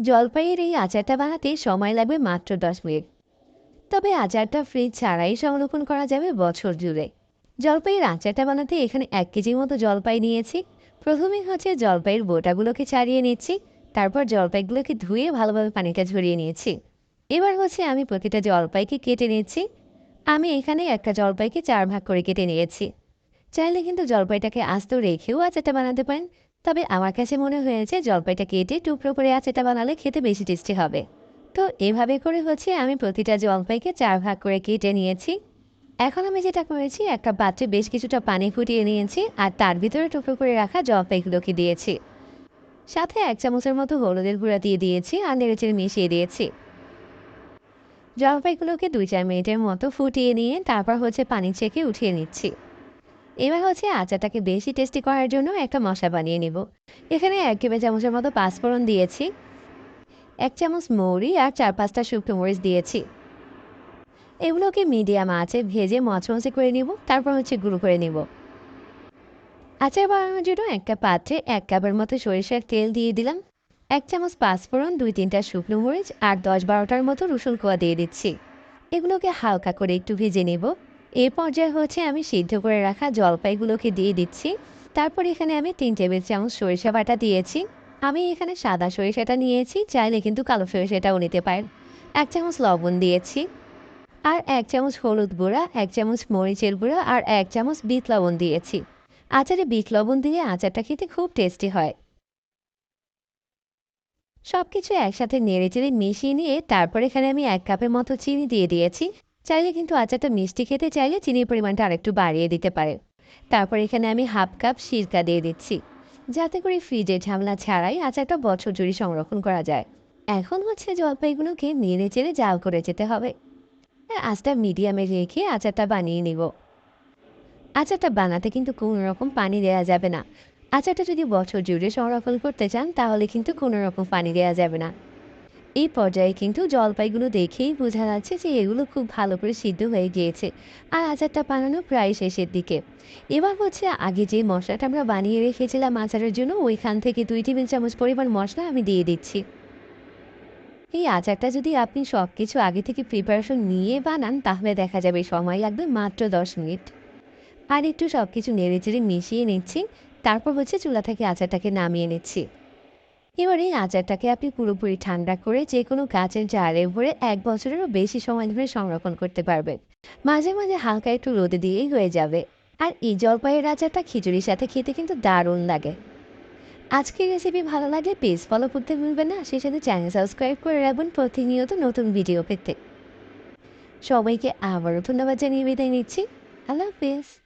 জলপাইয়ের এই আচারটা বানাতে সময় লাগবে মাত্র দশ মিনিট। তবে আচারটা ফ্রিজ ছাড়াই সংরক্ষণ করা যাবে বছর জুড়ে। জলপাইয়ের আচারটা বানাতে এখানে এক কেজির মতো জলপাই নিয়েছি। প্রথমে হচ্ছে জলপাইয়ের বোটাগুলোকে ছাড়িয়ে নিচ্ছি। তারপর জলপাইগুলোকে ধুয়ে ভালোভাবে পানিটা ঝরিয়ে নিয়েছি। এবার হচ্ছে আমি প্রতিটা জলপাইকে কেটে নিচ্ছি। আমি এখানে একটা জলপাইকে চার ভাগ করে কেটে নিয়েছি। চাইলে কিন্তু জলপাইটাকে আস্ত রেখেও আচারটা বানাতে পারেন। তবে আমার কাছে মনে হয়েছে জলপাইটা কেটে টুকরো করে আচারটা বানালে খেতে বেশি টেস্টি হবে। তো এভাবে করে হচ্ছে আমি প্রতিটা জলপাইকে চার ভাগ করে কেটে নিয়েছি। এখন আমি যেটা করেছি একটা পাত্রে বেশ কিছুটা পানি ফুটিয়ে নিয়েছি আর তার ভিতরে টুকরো করে রাখা জলপাইগুলোকে দিয়েছি। সাথে এক চামচের মতো হলুদের গুঁড়া দিয়ে দিয়েছি আর নেড়েচেড়ে মিশিয়ে দিয়েছি। জলপাইগুলোকে দুই চার মিনিটের মতো ফুটিয়ে নিয়ে তারপর হচ্ছে পানি ছেঁকে উঠিয়ে নিচ্ছি। এবার হচ্ছে আচারটাকে বেশি টেস্টি করার জন্য একটা মশলা বানিয়ে নেব। এখানে এক টেবিল চামচের মতো পাঁচফোড়ন দিয়েছি, এক চামচ মৌরি আর চার পাঁচটা শুকনো মরিচ দিয়েছি। এগুলোকে মিডিয়াম আঁচে ভেজে মচমচে করে নিব, তারপর হচ্ছে গুঁড়ো করে নিব। আচার বানানোর জন্য একটা পাত্রে এক কাপের মতো সরিষার তেল দিয়ে দিলাম, এক চামচ পাঁচফোড়ন, দুই তিনটা শুকনো মরিচ আর দশ বারোটার মতো রসুন কোয়া দিয়ে দিচ্ছি। এগুলোকে হালকা করে একটু ভেজে নেব। এই পর্যায়ে হচ্ছে আমি সিদ্ধ করে রাখা জলপাইগুলোকে দিয়ে দিচ্ছি। তারপর এখানে আমি তিন টেবিল চামচ সরিষা বাটা দিয়েছি। আমি এখানে সাদা সরিষাটা নিয়েছি, চাইলে কিন্তু কালো সরিষাটাও নিতে পারেন। এক চামচ লবণ দিয়েছি। আর এক চামচ হলুদ গুঁড়া, এক চামচ মরিচের গুঁড়া আর এক চামচ বিট লবণ দিয়েছি। আচারে বিট লবণ দিয়ে আচারটা খেতে খুব টেস্টি হয়। সব কিছু একসাথে নেড়ে চেড়ে মিশিয়ে নিয়ে তারপর এখানে আমি এক কাপের মতো চিনি দিয়ে দিয়েছি। চাইলে কিন্তু আচারটা মিষ্টি খেতে চাইলে চিনির পরিমাণটা আরেকটু বাড়িয়ে দিতে পারে। তারপর এখানে আমি হাফ কাপ সিরকা দিয়ে দিচ্ছি। যাতে করে ফ্রিজে ঝামেলা ছাড়াই আচারটা বছর জুড়ে সংরক্ষণ করা যায়। এখন হচ্ছে জলপাইগুলোকে নেড়ে চেড়ে জাল করে যেতে হবে। আঁচটা মিডিয়ামে রেখে আচারটা বানিয়ে নিব। আচারটা বানাতে কিন্তু কোনো রকম পানি দেওয়া যাবে না। আচারটা যদি বছর জুড়ে সংরক্ষণ করতে চান তাহলে কিন্তু কোনো রকম পানি দেওয়া যাবে না। এই পর্যায়ে কিন্তু জলপাইগুলো দেখেই বোঝা যাচ্ছে যে এগুলো খুব ভালো করে সিদ্ধ হয়ে গিয়েছে আর আচারটা বানানো প্রায় শেষের দিকে। এবার হচ্ছে আগে যে মশলাটা আমরা বানিয়ে রেখেছিলাম আচারের জন্য, ওইখান থেকে দুই টেবিল চামচ পরিমাণ মশলা আমি দিয়ে দিচ্ছি। এই আচারটা যদি আপনি সব কিছু আগে থেকে প্রিপারেশন নিয়ে বানান, তাহলে দেখা যাবে সময় লাগবে মাত্র দশ মিনিট। আর একটু সব কিছু নেড়ে চেড়ে মিশিয়ে নিচ্ছি, তারপর হচ্ছে চুলা থেকে আচারটাকে নামিয়ে নিচ্ছি। এবার আচারটাকে আপনি পুরোপুরি ঠান্ডা করে যে কোনো কাঁচের জারে ভরে এক বছরেরও বেশি সময় ধরে সংরক্ষণ করতে পারবেন। মাঝে মাঝে হালকা একটু রোদে দিয়েই হয়ে যাবে। আর এই জলপাইয়ের আচারটা খিচুড়ির সাথে খেতে কিন্তু দারুণ লাগে। আজকের রেসিপি ভালো লাগলে পেজ ফলো করতে ভুলবেন না। সেই সাথে চ্যানেল সাবস্ক্রাইব করে রাখবেন প্রতিনিয়ত নতুন ভিডিও পেতে। সবাইকে আবারও ধন্যবাদ জানিয়ে বিদায় নিচ্ছি। আল্লাহ হাফিজ।